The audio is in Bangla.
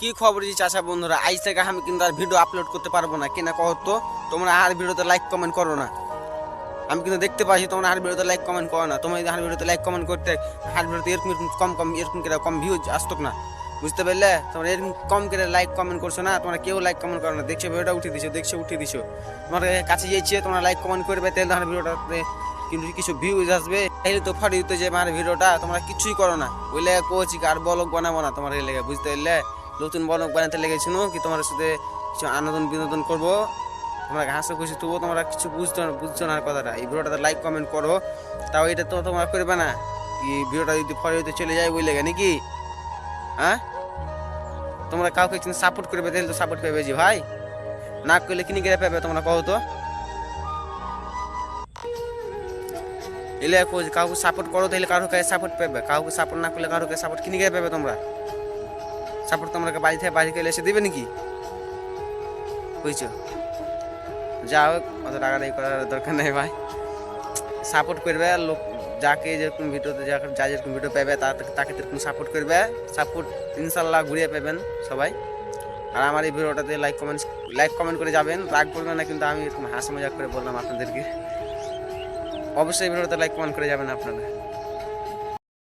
কি খবর জি চাচা বন্ধুরা? আজ থেকে আমি কিন্তু আর ভিডিও আপলোড করতে পারব না। কিনা কহ তো? তোমরা আর ভিডিওতে লাইক কমেন্ট করো না। আমি কিন্তু দেখতে পাচ্ছি তোমরা আর ভিডিওতে লাইক কমেন্ট করো না। তোমরা যদি আর ভিডিওতে লাইক কমেন্ট করতে আর ভিডিওতে এরকম কম কম এরকম করে কম ভিউজ আসতো না। বুঝতে পারলে? তোমরা এরকম কম করে লাইক কমেন্ট করছ না, তোমরা কেউ লাইক কমেন্ট করো না। দেখছ ভিডিওটা উঠিয়ে দিছো, দেখছ, উঠিয়ে দিছো। তোমার কাছে যাইছে তোমরা লাইক কমেন্ট করবে, তাহলে আমার ভিডিওটাতে কিন্তু কিছু ভিউজ আসবে। এই তো ফাড়ি দিতে যে আমার ভিডিওটা তোমরা কিছুই করো না। ওই লেগে কোচি আর বলক বানাবো না তোমার এই লেগে বুঝতে পারলে? নতুন বলক বানাতে লেগেছিল কি তোমার সাথে কিছু আনন্দ বিনোদন করব? তোমরা হাসো খুশি, তবুও তোমরা কিছু বুঝতো না বুঝছ না কথাটা। এই ভিডিওটাতে লাইক কমেন্ট করো। তাও এটা তো তোমরা করবে না। কি ভিডিওটা যদি ফলো হইতে চলে যায় ওই লেগে নাকি? হ্যাঁ? তোমরা কাউকে সাপোর্ট করবে, তাহলে তো সাপোর্ট পাবে যে ভাই। না করলে কিনে গেলে পাবে তোমরা, কও তো। এলে কাউকে সাপোর্ট করো, তাহলে কারোর কাছে সাপোর্ট পাবে। কাউকে সাপোর্ট না করলে কারোর কাছে সাপোর্ট কিনে গেলে পাবে তোমরা। সাপোর্ট তোমরা বাড়ি থেকে বাড়ি গেলে এসে দেবে নাকি? বুঝছ? যা হোক, অত টাকাটাই করার দরকার নেই ভাই। সাপোর্ট করবে লোক যাকে যেরকম ভিডিওতে যাকে যা যেরকম ভিডিও পাবে তাকে যেরকম সাপোর্ট করবে। সাপোর্ট ইনশাল্লাহ ঘুরিয়ে পাবেন সবাই। আর আমার এই ভিডিওটাতে লাইক কমেন্ট লাইক কমেন্ট করে যাবেন। রাগ করবেন না, কিন্তু আমি এরকম হাসি মজাক করে বললাম আপনাদেরকে। অবশ্যই ভিডিওতে লাইক কমেন্ট করে যাবেন আপনারা।